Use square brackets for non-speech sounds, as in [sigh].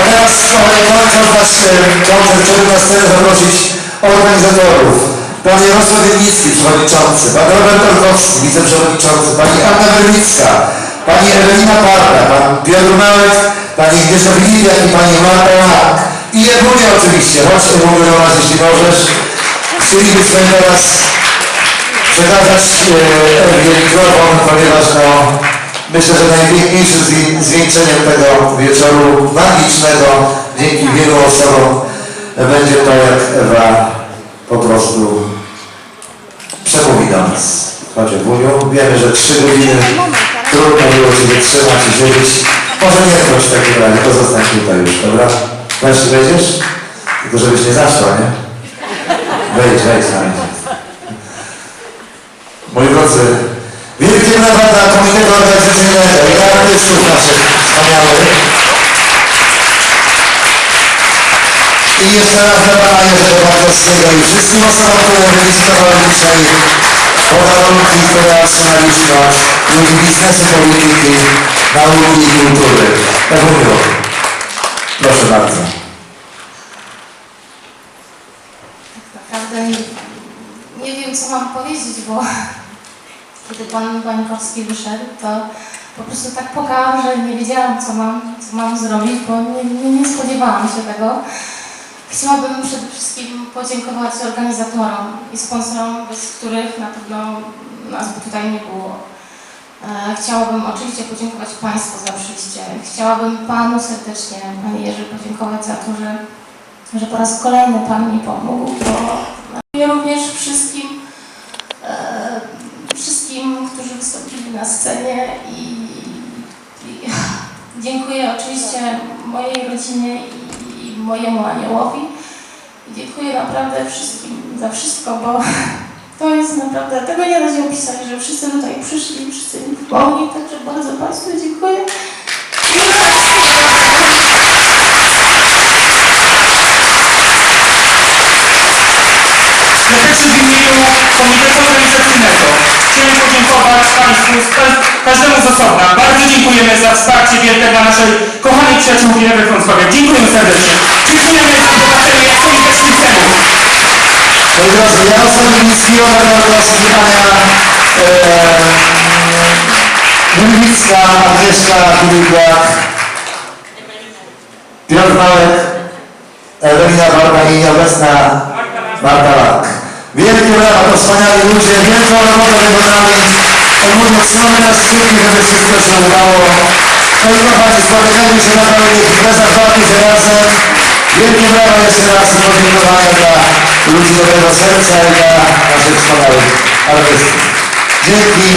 A teraz kończąc nasz koncert, chciałbym na scenę zaprosić organizatorów. Pan Jarosław Wielnicki, przewodniczący, pan Robert Olkowski, wiceprzewodniczący, pani Anna Wyrwicka, pani Ewelina Parda, pan Piotr Małek, pani Agnieszka Filipiak i pani Marta Lak. I Ewunia oczywiście, chodź Ewuniu do nas, jeśli możesz. Chcielibyśmy teraz przekazać e, mikrofon, ponieważ no, myślę, że najpiękniejszym zwi- zwieńczeniem tego wieczoru magicznego dzięki wielu osobom będzie to, jak Ewa po prostu przemówi do nas. Chodź Ewuniu, wiemy, że trzy godziny trudno było Ci wytrzymać i siedzieć. Może nie chodź w takim razie, to zostań tutaj już, dobra? Wreszcie wejdziesz? Tylko żebyś nie zaszła, nie? Wejdź, wejdź na. Moi drodzy, brawa dla Komitetu Organizacyjnego i artystów naszych wspaniałych. I jeszcze raz dla Pana Jerzego Bartowskiego i wszystkim osobom, które wylicytowały dzisiaj podarunki, które otrzymaliśmy od ludzi biznesu, polityki, nauki i kultury. Tak mówię. Proszę bardzo. Naprawdę nie, nie wiem, co mam powiedzieć, bo kiedy pan Bańkowski wyszedł, to po prostu tak pukałam, że nie wiedziałam, co mam, co mam zrobić, bo nie, nie, nie spodziewałam się tego. Chciałabym przede wszystkim podziękować organizatorom i sponsorom, bez których na pewno nas by tutaj nie było. E, Chciałabym oczywiście podziękować Państwu za przyjście. Chciałabym Panu serdecznie, Panie Jerzy, podziękować za to, że że po raz kolejny Pan mi pomógł, bo dziękuję również wszystkim, wystąpili na scenie i, i [laughs] dziękuję oczywiście mojej rodzinie i, i mojemu aniołowi. Dziękuję naprawdę wszystkim za wszystko, bo [laughs] to jest naprawdę, tego nie da się opisać, że wszyscy tutaj przyszli, wszyscy mi pomogli, także bardzo Państwu dziękuję. Za wsparcie wielkie dla naszej kochanej przyjaciółki Ewy Wrocławia. Dziękujemy serdecznie. Dziękujemy za zobaczenie jak solidecznych celów. Moi drodzy, Jarosław Winicki, Robert Olkowski, Ania e, Wyrwicka, Agnieszka Filipiak, Piotr Małek, Ewelina Barba i obecna Marta Lak. Wielkie brawa, to wspaniali ludzie, wielką robotę wykonali. Trzymamy nas kciuki, żeby wszystko się udało. No i kochani, spotykajmy się na kolejnych imprezach, bawmy się razem. Wielkie brawa jeszcze raz i podziękowania dla ludzi dobrego serca i dla naszych wspaniałych artystów. Dzięki.